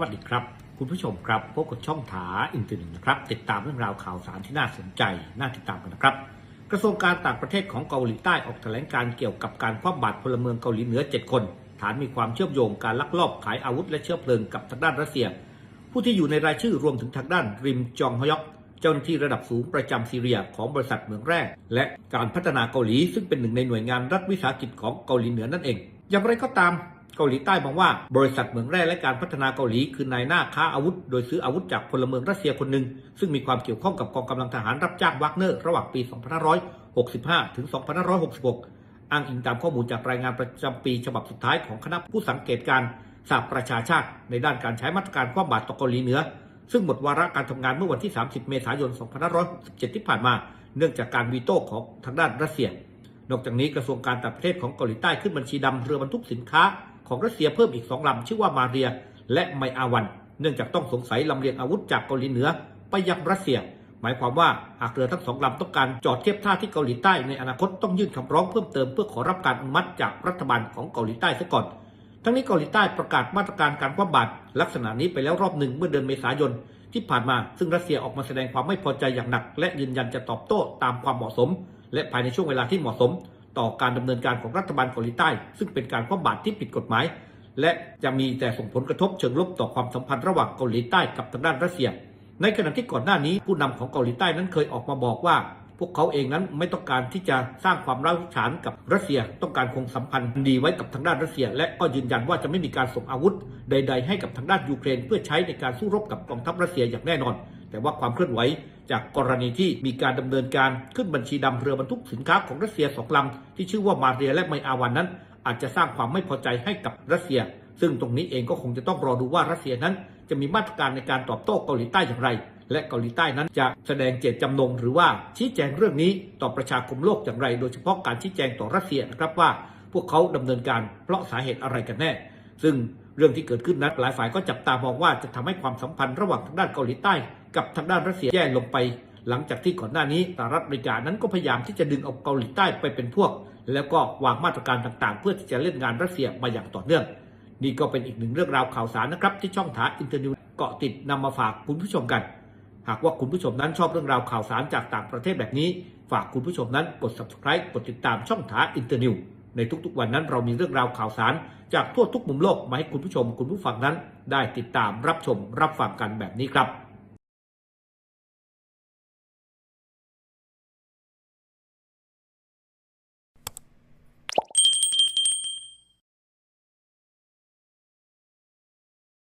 วัสดีครับ คุณผู้ชมครับพบกับช่องถาอินเทอร์เน็ตนะครับ ติดตามเรื่องราวข่าวสารที่น่าสนใจ น่าติดตามกันนะครับ กระทรวงการต่างประเทศของเกาหลีใต้ออกแถลงการเกี่ยวกับการคว่ำบาตรพลเมืองเกาหลีเหนือ 7 คน ฐานมีความเชื่อมโยงการลักลอบขายอาวุธและเชื้อเพลิงกับทางด้านรัสเซีย ผู้ที่อยู่ในรายชื่อรวมถึงทางด้านริมจองฮยอกเจ้าหน้าที่ระดับสูงประจำซีเรียของบริษัทเหมืองแร่และการพัฒนาเกาหลีซึ่งเป็นหนึ่งในหน่วยงานรัฐวิสาหกิจของเกาหลีเหนือนั่นเอง อย่างไรก็ตาม เกาหลีใต้มองว่าบริษัทเหมืองแร่และการพัฒนาเกาหลีคือนายหน้าค้าอาวุธ โดยซื้ออาวุธจากพลเมืองรัสเซียคนหนึ่ง ซึ่งมีความเกี่ยวข้องกับกองกำลังทหารรับจ้างวากเนอร์ระหว่างปี 2565 ถึง 2566 อ้างอิงตามข้อมูลจากรายงานประจำปีฉบับสุดท้ายของคณะผู้สังเกตการสหประชาชาติ ในด้านการใช้มาตรการคว่ำบาตรต่อเกาหลีเหนือ ซึ่งหมดวาระการทำงานเมื่อวันที่ 30 เมษายน 2567 ที่ผ่านมา เนื่องจากการวีโต้ของทางด้านรัสเซีย นอกจากนี้กระทรวงการต่างประเทศของเกาหลีใต้ขึ้นบัญชีดำเรือบรรทุกสินค้า ของรัสเซียเพิ่มอีก2ลำชื่อว่ามาเรีย และไมอาวัน เนื่องจากต้องสงสัยลำเลียงอาวุธจากเกาหลีเหนือไปยังรัสเซีย หมายความว่าหากเรือทั้งสองลำต้องการจอดเทียบท่าที่เกาหลีใต้ในอนาคตต้องยื่นคำร้องเพิ่มเติมเพื่อขอรับการอนุมัติจากรัฐบาลของเกาหลีใต้ซะก่อน ทั้งนี้เกาหลีใต้ประกาศมาตรการการคว่ำบาตรลักษณะนี้ไปแล้วรอบหนึ่งเมื่อเดือนเมษายนที่ผ่านมาซึ่งรัสเซียออกมาแสดงความไม่พอใจอย่างหนัก และยืนยันจะตอบโต้ตามความเหมาะสม และภายในช่วงเวลาที่เหมาะสม ต่อการดำเนินการของรัฐบาลเกาหลีใต้ ซึ่งเป็นการคว่ำบาตรที่ผิดกฎหมาย และจะมีแต่ส่งผลกระทบเชิงลบต่อความสัมพันธ์ระหว่างเกาหลีใต้กับทางด้านรัสเซีย ในขณะที่ก่อนหน้านี้ผู้นำของเกาหลีใต้นั้นเคยออกมาบอกว่า พวกเขาเองนั้นไม่ต้องการที่จะสร้างความร้าวฉานกับรัสเซีย ต้องการคงสัมพันธ์ดีไว้กับทางด้านรัสเซีย และก็ยืนยันว่าจะไม่มีการส่งอาวุธ ใด ๆ ให้กับทางด้านยูเครน เพื่อใช้ในการสู้รบกับกองทัพรัสเซียอย่างแน่นอน แต่ว่าความเคลื่อนไหวจากกรณีที่มีการดำเนินการขึ้นบัญชีดำเรือบรรทุกสินค้าของรัสเซียสองลำที่ชื่อว่ามาเรียและไมอาวันนั้น อาจจะสร้างความไม่พอใจให้กับรัสเซีย ซึ่งตรงนี้เองก็คงจะต้องรอดูว่ารัสเซียนั้น จะมีมาตรการในการตอบโต้เกาหลีใต้อย่างไร และเกาหลีใต้นั้นจะแสดงเจตจำนง หรือว่าชี้แจงเรื่องนี้ต่อประชาคมโลกอย่างไร โดยเฉพาะการชี้แจงต่อรัสเซียนะครับว่า พวกเขาดำเนินการเพราะสาเหตุอะไรกันแน่ ซึ่งเรื่องที่เกิดขึ้นนั้นหลายฝ่ายก็จับตามองว่าจะทำให้ความสัมพันธ์ระหว่างทางด้านเกาหลีใต้ กับทางด้านรัสเซียแย่ลงไป หลังจากที่ก่อนหน้านี้สหรัฐอเมริกานั้นก็พยายามที่จะดึงเอาเกาหลีใต้ไปเป็นพวก แล้วก็วางมาตรการต่างๆ เพื่อที่จะเล่นงานรัสเซียมาอย่างต่อเนื่อง นี่ก็เป็นอีกหนึ่งเรื่องราวข่าวสารนะครับ ที่ช่องถาอินเทอร์นิวเกาะติดนำมาฝากคุณผู้ชมกัน หากว่าคุณผู้ชมนั้นชอบเรื่องราวข่าวสารจากต่างประเทศแบบนี้ ฝากคุณผู้ชมนั้นกด subscribe กดติดตามช่องถาอินเตอร์นิวในทุกๆวันนั้นเรามีเรื่องราวข่าวสาร จากทั่วทุกมุมโลกมาให้คุณผู้ชมคุณผู้ฟังนั้น ได้ติดตามรับชมรับฟังกันแบบนี้ครับ